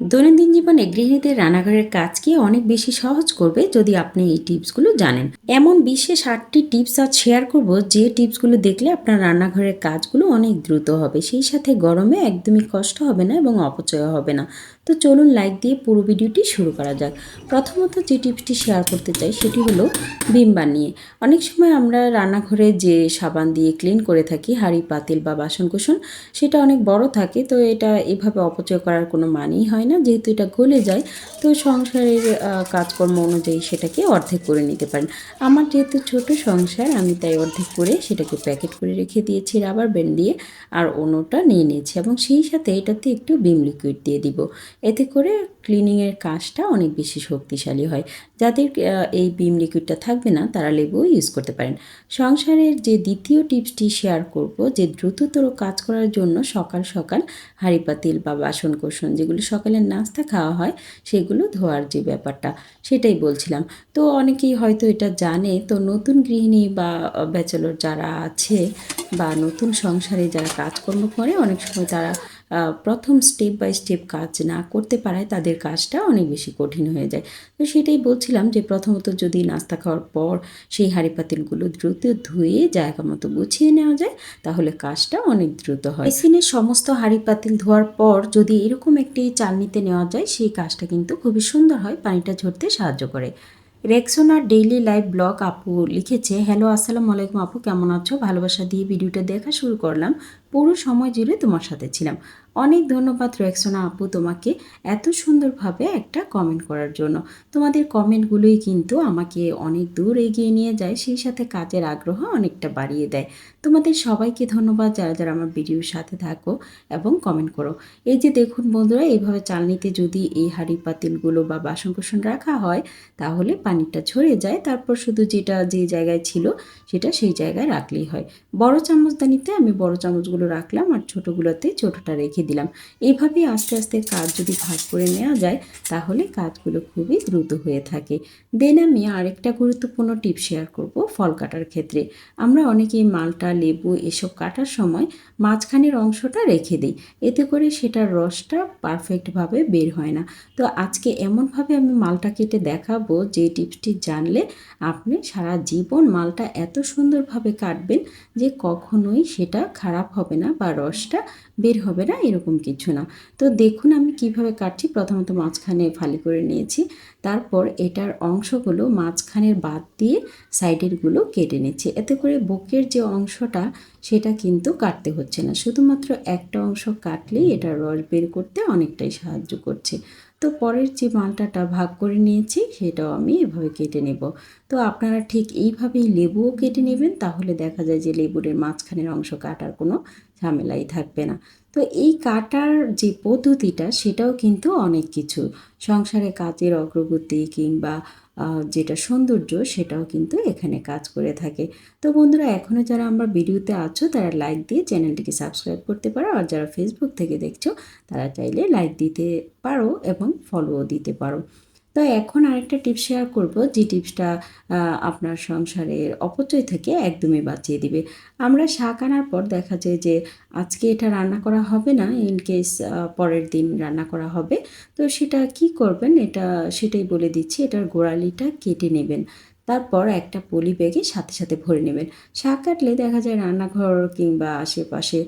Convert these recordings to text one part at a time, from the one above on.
দৈনন্দিন জীবনে গৃহিণীদের রান্নাঘরের কাজকে অনেক বেশি সহজ করবে যদি আপনি এই টিপসগুলো জানেন। এমন বিশেষ আটটি টিপস আজ শেয়ার করব যে টিপসগুলো দেখলে আপনার রান্নাঘরের কাজগুলো অনেক দ্রুত হবে। সেই সাথে গরমে একদমই কষ্ট হবে না এবং অপচয় হবে না। তো চলুন লাইক দিয়ে পুরো ভিডিওটি শুরু করা যাক। প্রথমত যে টিপসটি শেয়ার করতে চাই সেটি হলো ভিম বার নিয়ে অনেক সময় আমরা রান্নাঘরে যে সাবান দিয়ে ক্লিন করে থাকি, হাঁড়ি, পাতিল বা বাসনকোসন, সেটা অনেক বড় থাকে, তো এটা এভাবে অপচয় করার কোনো মানেই হয় না। যেহেতু এটা গলে যায়, তো সংসারের কাজকর্ম অনুযায়ী সেটাকে অর্ধেক করে নিতে পারেন। আমার যেহেতু ছোট সংসার, আমি তাই অর্ধেক করে সেটাকে প্যাকেট করে রেখে দিয়েছি রাবার ব্যান্ড দিয়ে, আর অন্যটা নিয়ে নিয়েছি এবং সেই সাথে এটাতে একটু বিম লিকুইড দিয়ে দিব। এতে করে ক্লিনিংয়ের কাজটা অনেক বেশি শক্তিশালী হয়। যাদের এই বিম লিকুইডটা থাকবে না, তারা লেবু ইউজ করতে পারেন। সংসারের যে দ্বিতীয় টিপসটি শেয়ার করব, যে দ্রুততর কাজ করার জন্য সকাল সকাল হাঁড়ি পাতিল বা বাসন কোসন যেগুলো সকালের নাস্তা খাওয়া হয়, সেগুলো ধোয়ার যে ব্যাপারটা, সেটাই বলছিলাম। তো অনেকেই হয়তো এটা জানে, তো নতুন গৃহিণী বা ব্যাচেলর যারা আছে বা নতুন সংসারে যারা কাজকর্ম করে, অনেক সময় তারা প্রথম স্টেপ বাই স্টেপ কাজ না করতে পারায় তাদের কাজটা অনেক বেশি কঠিন হয়ে যায়। তো সেটাই বলছিলাম যে প্রথমত যদি নাস্তা খাওয়ার পর সেই হাঁড়ি পাতিলগুলো দ্রুত ধুয়ে জায়গা মতো গুছিয়ে নেওয়া যায়, তাহলে কাজটা অনেক দ্রুত হয়। বেসিনের সমস্ত হাঁড়ি পাতিল ধোয়ার পর যদি এরকম একটি চালনিতে নেওয়া যায়, সেই কাজটা কিন্তু খুবই সুন্দর হয়, পানিটা ঝরতে সাহায্য করে। রেক্সোনার ডেইলি লাইভ ব্লগ আপু লিখেছে হ্যালো আসসালামু আলাইকুম আপু, কেমন আছো? ভালোবাসা দিয়ে ভিডিওটা দেখা শুরু করলাম। পুরো সময় জুড়ে তোমার সাথে ছিলাম। অনেক ধন্যবাদ রেক্সোনা আপু তোমাকে এত সুন্দরভাবে একটা কমেন্ট করার জন্য। তোমাদের কমেন্টগুলোই কিন্তু আমাকে অনেক দূর এগিয়ে নিয়ে যায়, সেই সাথে কাজের আগ্রহ অনেকটা বাড়িয়ে দেয়। তোমাদের সবাইকে ধন্যবাদ, যারা যারা আমার ভিডিওর সাথে থাকো এবং কমেন্ট করো। এই যে দেখুন বন্ধুরা, এইভাবে চালনিতে যদি এই হাঁড়ি পাতিলগুলো বা বাসন কোসন রাখা হয়, তাহলে পানিটা ঝরে যায়। তারপর শুধু যেটা যে জায়গায় ছিল, সেটা সেই জায়গায় রাখলেই হয়। বড় চামচদানিতে আমি বড় চামচগুলো রাখলাম আর ছোটোগুলোতে ছোটোটা রেখে দিলাম। এইভাবেই আস্তে আস্তে কাজ যদি ভাগ করে নেওয়া যায়, তাহলে কাজগুলো খুবই দ্রুত হয়ে থাকে। দেন আমি আরেকটা গুরুত্বপূর্ণ টিপ শেয়ার করব ফল কাটার ক্ষেত্রে। আমরা অনেকেই মালটা, লেবু এসব কাটার সময় মাঝখানের অংশটা রেখে দিই। এতে করে সেটার রসটা পারফেক্টভাবে বের হয় না। তো আজকে এমনভাবে আমি মালটা কেটে দেখাবো যে টিপসটি জানলে আপনি সারা জীবন মালটা এত সুন্দরভাবে কাটবেন যে কখনোই সেটা খারাপ হবে না বা রসটা বের হবে না, এরকম কিছু না। তো দেখুন আমি কীভাবে কাটছি। প্রথমত মাঝখানে ফালি করে নিয়েছি। তারপর এটার অংশগুলো মাঝখানের বাদ দিয়ে সাইডেরগুলো কেটে নিচ্ছি। এতে করে বুকের যে অংশটা, সেটা কিন্তু কাটতে হচ্ছে না। শুধুমাত্র একটা অংশ কাটলেই এটার রস বের করতে অনেকটাই সাহায্য করছে। তো পরের যে মালটাটা ভাগ করে নিয়েছি, সেটাও আমি এভাবে কেটে নেব। তো আপনারা ঠিক এইভাবেই লেবুও কেটে নেবেন, তাহলে দেখা যায় যে লেবুরের মাঝখানের অংশ কাটার কোনো ঝামেলাই থাকবে না। তো এই কাটার যে পদ্ধতিটা, সেটাও কিন্তু অনেক কিছু। সংসারে কাজের অগ্রগতি কিংবা যেটা সৌন্দর্য, সেটাও কিন্তু এখানে কাজ করে থাকে। তো বন্ধুরা এখনও যারা আমরা ভিডিওতে আছো, তারা লাইক দিয়ে চ্যানেলটিকে সাবস্ক্রাইব করতে পারো। আর যারা ফেসবুক থেকে দেখছ, তারা চাইলে লাইক দিতে পারো এবং ফলোও দিতে পারো। তো এখন আরেকটা টিপস শেয়ার করব, যে টিপসটা আপনার সংসারের অপচয় থেকে একদমই বাঁচিয়ে দিবে। আমরা শাক আনার পর দেখা যায় যে আজকে এটা রান্না করা হবে না ইন কেস পরের দিন রান্না করা হবে। তো সেটা কি করবেন? এটা, সেটাই বলে দিচ্ছি, এটার গোড়ালিটা কেটে নেবেন। তারপর একটা পলি ব্যাগে সাথে সাথে ভরে নেবেন। শাক কাটলে দেখা যায় রান্নাঘর কিংবা আশেপাশে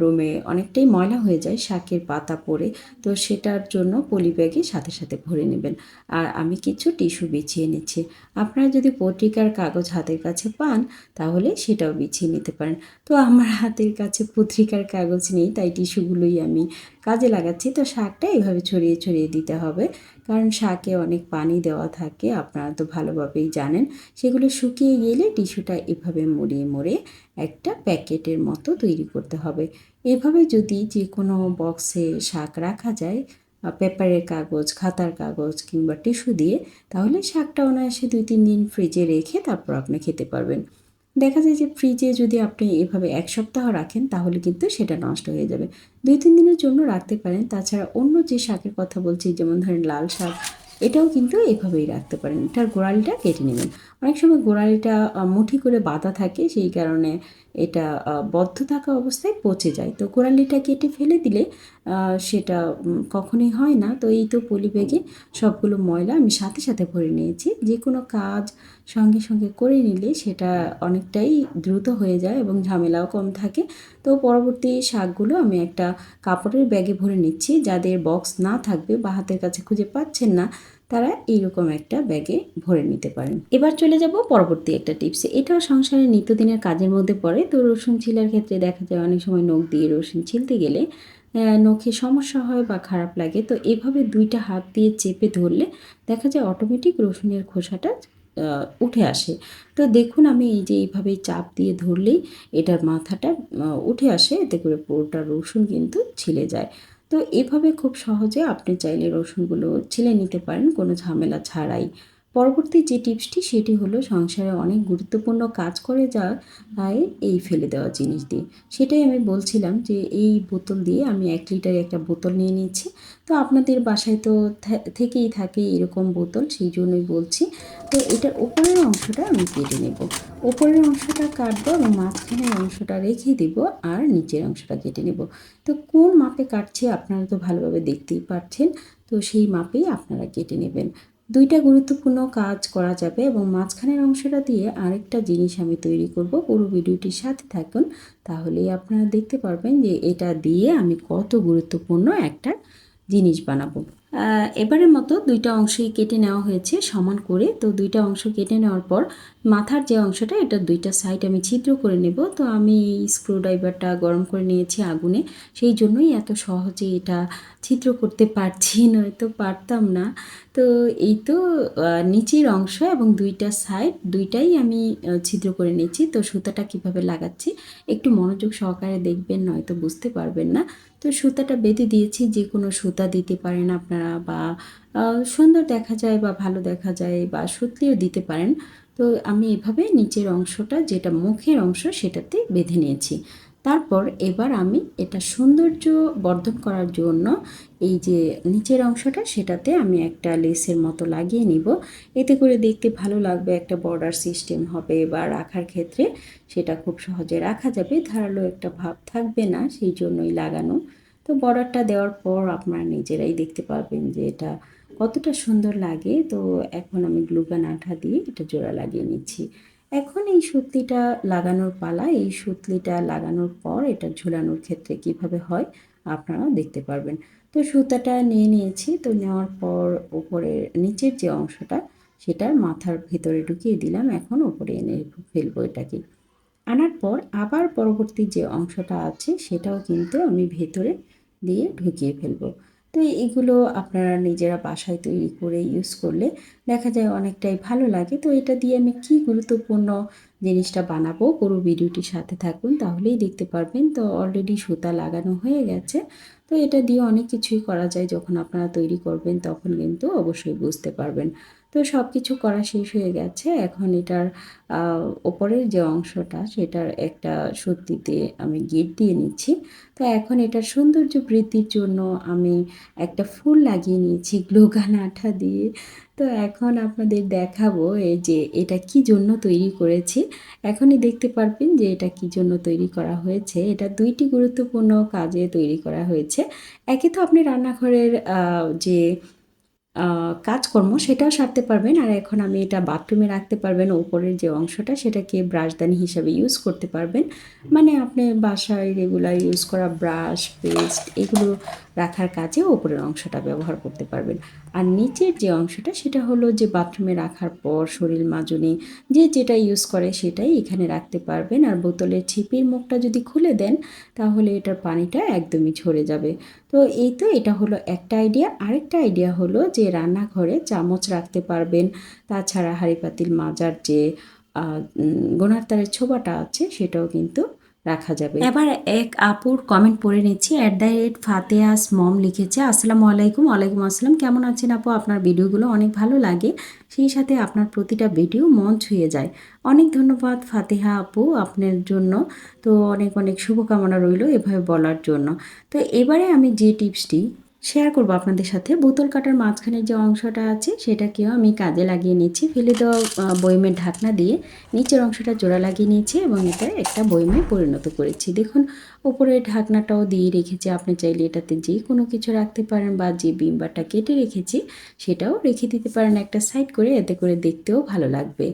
রুমে অনেকটাই ময়লা হয়ে যায়, শাকের পাতা পড়ে, তো সেটার জন্য পলি ব্যাগে সাথে সাথে ভরে নেবেন। আর আমি কিছু টিস্যু বিছিয়ে নিচ্ছি। আপনারা যদি পত্রিকার কাগজ হাতের কাছে পান, তাহলে সেটাও বিছিয়ে নিতে পারেন। তো আমার হাতের কাছে পত্রিকার কাগজ নেই, তাই টিস্যুগুলোই আমি কাজে লাগাচ্ছি। তো শাকটা এভাবে ছড়িয়ে ছড়িয়ে দিতে হবে। কারণ শাকে অনেক পানি দেওয়া থাকে, আপনারা তো ভালোভাবেই জানেন। সেগুলো শুকিয়ে গেলে টিস্যুটা এভাবে মুড়িয়ে মুড়িয়ে একটা প্যাকেটের মতো তৈরি করতে হবে। এভাবে যদি যে কোনো বক্সে শাক রাখা যায় পেপারের কাগজ, খাতার কাগজ কিংবা টিস্যু দিয়ে, তাহলে শাকটা অনায়াসে দুই তিন দিন ফ্রিজে রেখে তারপর আপনি খেতে পারবেন। দেখা যায় যে ফ্রিজে যদি আপনি এভাবে এক সপ্তাহ রাখেন, তাহলে কিন্তু সেটা নষ্ট হয়ে যাবে। দুই তিন দিনের জন্য রাখতে পারেন। তাছাড়া অন্য যে শাকের কথা বলছি, যেমন ধরেন লাল শাক, এটাও কিন্তু এভাবেই রাখতে পারেন। এটার গোড়ালিটা কেটে নেবেন। অনেক সময় গোড়ালিটা মুঠি করে বাঁধা থাকে, সেই কারণে এটা বদ্ধ থাকা অবস্থায় পচে যায়। তো গোড়ালিটা কেটে ফেলে দিলে সেটা কখনোই হয় না। তো এই তো পলি ব্যাগে সবগুলো ময়লা আমি সাথে সাথে ভরে নিয়েছি। যে কোনো কাজ সঙ্গে সঙ্গে করে নিলে সেটা অনেকটাই দ্রুত হয়ে যায় এবং ঝামেলাও কম থাকে। তো পরবর্তী শাকগুলো আমি একটা কাপড়ের ব্যাগে ভরে নিচ্ছি। যাদের বক্স না থাকবে বা হাতের কাছে খুঁজে পাচ্ছেন না তারা এইরকম একটা ব্যাগে ভরে নিতে পারেন। এবার চলে যাব পরবর্তী একটা টিপসে এটাও সংসারের নিত্যদিনের কাজের মধ্যে পড়ে। তো রসুন ছিলার ক্ষেত্রে দেখা যায় অনেক সময় নখ দিয়ে রসুন ছিলতে গেলে নখে সমস্যা হয় বা খারাপ লাগে। তো এভাবে দুইটা হাত দিয়ে চেপে ধরলে দেখা যায় অটোমেটিক রসুনের খোসাটা উঠে আসে। তো দেখুন আমি এই যে এইভাবে চাপ দিয়ে ধরলেই এটার মাথাটা উঠে আসে। এতে করে পুরোটা রসুন কিন্তু ছিলে যায়। তো এভাবে খুব সহজে আপনি চাইলে রসুনগুলো ছিলে নিতে পারেন কোনো ঝামেলা ছাড়াই। পরবর্তী যে টিপসটি, সেটি হলো সংসারে অনেক গুরুত্বপূর্ণ কাজ করে যায় এই ফেলে দেওয়া জিনিস দিয়ে সেটাই আমি বলছিলাম যে এই বোতল দিয়ে আমি এক লিটার একটা বোতল নিয়ে নিচ্ছি। তো আপনাদের বাসায় তো থেকেই থাকে এরকম বোতল, সেই জন্যই বলছি। তো এটার ওপরের অংশটা আমি কেটে নেব। ওপরের অংশটা কাটবো এবং মাঝখানের অংশটা রেখে দেব আর নিচের অংশটা কেটে নেব। তো কোন মাপে কাটছে আপনারা তো ভালোভাবে দেখতেই পাচ্ছেন তো সেই মাপেই আপনারা কেটে নেবেন। দুইটা গুরুত্বপূর্ণ কাজ করা যাবে এবং মাঝখানের অংশটা দিয়ে আরেকটা জিনিস আমি তৈরি করব। পুরো ভিডিওটির সাথে থাকুন, তাহলেই আপনারা দেখতে পারবেন যে এটা দিয়ে আমি কত গুরুত্বপূর্ণ একটা জিনিস বানাবো। এবারের মতো দুইটা অংশই কেটে নেওয়া হয়েছে সমান করে। তো দুইটা অংশ কেটে নেওয়ার পর মাথার যে অংশটা, এটা দুইটা সাইড আমি ছিদ্র করে নেব। তো আমি স্ক্রুড্রাইভারটা গরম করে নিয়েছি আগুনে। সেই জন্যই এত সহজে এটা ছিদ্র করতে পারছি নয়তো পারতাম না। তো এই তো নিচের অংশ এবং দুইটা সাইড দুইটাই আমি ছিদ্র করে নিয়েছি। তো সুতাটা কীভাবে লাগাচ্ছি, একটু মনোযোগ সহকারে দেখবেন, নয়তো বুঝতে পারবেন না। তো সুতাটা বেঁধে দিয়েছি, যে কোনো সুতা দিতে পারেন আপনারা। বা সুন্দর দেখা যায় বা ভালো দেখা যায় বা সুতলিও দিতে পারেন। তো আমি এভাবে নিচের অংশটা, যেটা মুখের অংশ, সেটাতে বেঁধে নিয়েছি। তারপর এবার আমি এটা সৌন্দর্য বর্ধন করার জন্য এই যে নিচের অংশটা, সেটাতে আমি একটা লেসের মতো লাগিয়ে নিব। এতে করে দেখতে ভালো লাগবে, একটা বর্ডার সিস্টেম হবে বা রাখার ক্ষেত্রে সেটা খুব সহজে রাখা যাবে। ধারালো একটা ভাব থাকবে না, সেই জন্যই লাগানো। তো বর্ডারটা দেওয়ার পর আপনারা নিজেরাই দেখতে পারবেন যে এটা কতটা সুন্দর লাগে। তো এখন আমি গ্লুগান আঠা দিয়ে এটা জোড়া লাগিয়ে নিচ্ছি। এখন এই সুতলিটা লাগানোর পালা, এই সুতলিটা লাগানোর পর এটা ঝুলানোর ক্ষেত্রে কীভাবে হয় আপনারাও দেখতে পারবেন। তো সুতাটা নিয়ে নিয়েছি, তো নেওয়ার পর ওপরের নিচের যে অংশটা, সেটার মাথার ভিতরে ঢুকিয়ে দিলাম, এখন ওপরে এনে ফেলব এটাকে। আনার পর আবার পরবর্তী যে অংশটা আছে, সেটাও কিন্তু আমি ভেতরে দিয়ে ঢুকিয়ে ফেলব। তো এগুলো আপনারা নিজেরা বাসায় তৈরি করে ইউজ করলে দেখা যায় অনেকটাই ভালো লাগে। তো এটা দিয়ে আমি কি গুরুত্বপূর্ণ জিনিসটা বানাবো পুরো ভিডিওটির সাথে থাকুন, তাহলেই দেখতে পারবেন। তো অলরেডি সুতা লাগানো হয়ে গেছে। তো এটা দিয়ে অনেক কিছুই করা যায় যখন আপনারা তৈরি করবেন, তখন কিন্তু অবশ্যই বুঝতে পারবেন। তো সব কিছু করা শেষ হয়ে গেছে। এখন এটার ওপরের যে অংশটা সেটার একটা সত্যিতে আমি গিট দিয়ে নিচ্ছি। তো এখন এটার সৌন্দর্য বৃদ্ধির জন্য আমি একটা ফুল লাগিয়ে নিয়েছি গ্লোগান আঠা দিয়ে। তো এখন আপনাদের দেখাবো এই যে এটা কি জন্য তৈরি করেছি। এখনই দেখতে পারবেন যে এটা কি জন্য তৈরি করা হয়েছে। এটা দুইটি গুরুত্বপূর্ণ কাজে তৈরি করা হয়েছে। একে তো আপনি রান্নাঘরের যে কাজকর্ম সেটাও সারতে পারবেন। আর এখন আমি এটা বাথরুমে রাখতে পারবেন। ওপরের যে অংশটা সেটাকে ব্রাশদানি হিসাবে ইউজ করতে পারবেন। মানে আপনি বাসায় রেগুলার ইউজ করা ব্রাশ পেস্ট এগুলো রাখার কাজে ওপরের অংশটা ব্যবহার করতে পারবেন। আর নিচের যে অংশটা, সেটা হলো যে বাথরুমে রাখার পর শরীর মাজনে, যে যেটা ইউজ করে সেটাই এখানে রাখতে পারবেন। আর বোতলের ছিপির মুখটা যদি খুলে দেন, তাহলে এটার পানিটা একদমই ঝরে যাবে। তো এই তো এটা হলো একটা আইডিয়া আরেকটা আইডিয়া হলো যে রান্নাঘরে চামচ রাখতে পারবেন। তাছাড়া হাঁড়ি পাতিল মাজার যে গোনার তারের ছোবাটা আছে, সেটাও কিন্তু রাখা যাবে। এবার এক আপুর কমেন্ট পড়ে নিচ্ছি। অ্যাট দ্য রেট ফাতেহাস মম লিখেছে, আসসালামু আলাইকুম, ওয়ালাইকুম আসসালাম। কেমন আছেন আপু? আপনার ভিডিওগুলো অনেক ভালো লাগে। সেই সাথে আপনার প্রতিটা ভিডিও মন ছুঁয়ে যায়। অনেক ধন্যবাদ ফাতেহা আপু আপনার জন্য। তো অনেক অনেক শুভকামনা রইল এভাবে বলার জন্য। তো এবারে আমি যে টিপসটি শেয়ার করব আপনাদের সাথে। বোতল কাটার মাঝখানে যে অংশটা আছে সেটাকেও আমি কাজে লাগিয়ে নিচ্ছি। ফেলে দেওয়া আহ, বয়মের ঢাকনা দিয়ে নিচের অংশটা জোড়া লাগিয়ে নিয়েছি এবং এটা একটা বয়মে পরিণত করেছি। দেখুন উপরের ঢাকনাটাও দিয়ে রেখেছি। আপনি চাইলে এটাতে যে কোনো কিছু রাখতে পারেন বা যে বিম্বারটা কেটে রেখেছি সেটাও রেখে দিতে পারেন একটা সাইড করে এতে করে দেখতেও ভালো লাগবে।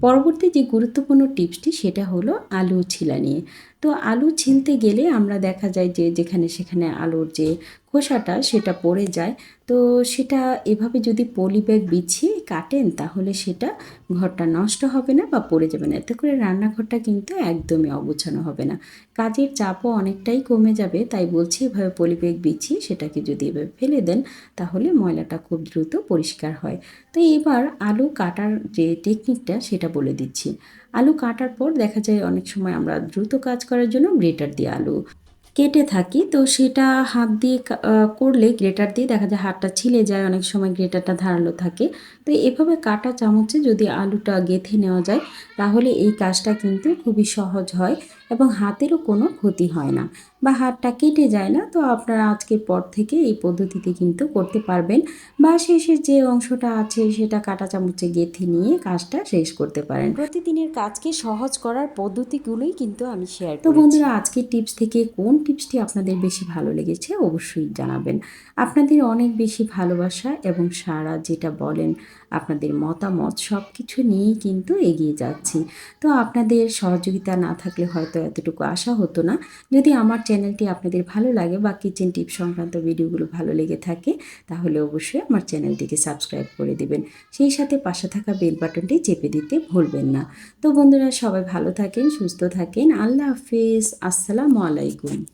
পরবর্তী যে গুরুত্বপূর্ণ টিপসটি সেটা হলো আলু ছিলা নিয়ে। তো আলু ছিলতে গেলে আমরা দেখা যায় যে যেখানে সেখানে আলুর যে খোসাটা সেটা পড়ে যায়। তো সেটা এভাবে যদি পলি ব্যাগ বিছিয়ে কাটেন, তাহলে সেটা ঘরটা নষ্ট হবে না বা পড়ে যাবে না। এতে করে রান্নাঘরটা কিন্তু একদমই অগোছানো হবে না। কাজের চাপও অনেকটাই কমে যাবে, তাই বলছি এভাবে পলি ব্যাগ বিছিয়ে সেটাকে যদি এভাবে ফেলে দেন, তাহলে ময়লাটা খুব দ্রুত পরিষ্কার হয়। তো এবার আলু কাটার যে টেকনিকটা সেটা বলে দিচ্ছি। আলু কাটার পর দেখা যায় অনেক সময় আমরা দ্রুত কাজ করার জন্য গ্রেটার দিয়ে আলু। কেটে থাকি, তো সেটা হাত দিয়ে করলে গ্রেটার দিয়ে দেখা যায় হাতটা ছিলে যায়, অনেক সময় গ্রেটারটা ধারালো থাকে। তো এভাবে কাটা চামচে যদি আলুটা গেঁথে নেওয়া যায়, তাহলে এই কাজটা কিন্তু খুবই সহজ হয়। এবং হাতেরও কোনো ক্ষতি হয় না। বা হাতটা কেটে যায় না তো আপনারা আজকের পর থেকে এই পদ্ধতিতে কিন্তু করতে পারবেন বা শেষের যে অংশটা আছে সেটা কাটা চামচে গেঁথে নিয়ে কাজটা শেষ করতে পারেন। প্রতিদিনের কাজকে সহজ করার পদ্ধতিগুলোই কিন্তু আমি শেয়ার তো বন্ধুরা আজকের টিপস থেকে কোন টিপসটি আপনাদের বেশি ভালো লেগেছে অবশ্যই জানাবেন। আপনাদের অনেক বেশি ভালোবাসা এবং সারা যেটা বলেন আপনাদের মতামত সব কিছু নিয়েই কিন্তু এগিয়ে যাচ্ছি। তো আপনাদের সহযোগিতা না থাকলে হয়তো এতটুকু আশা হতো না। যদি আমার চ্যানেলটি আপনাদের ভালো লাগে বা কিচেন টিপ সংক্রান্ত ভিডিওগুলো ভালো লেগে থাকে, তাহলে অবশ্যই আমার চ্যানেলটিকে সাবস্ক্রাইব করে দিবেন। সেই সাথে পাশে থাকা বেল বাটনটি চেপে দিতে ভুলবেন না। তো বন্ধুরা সবাই ভালো থাকেন, সুস্থ থাকেন। আল্লাহ হাফিজ। আসসালামু আলাইকুম।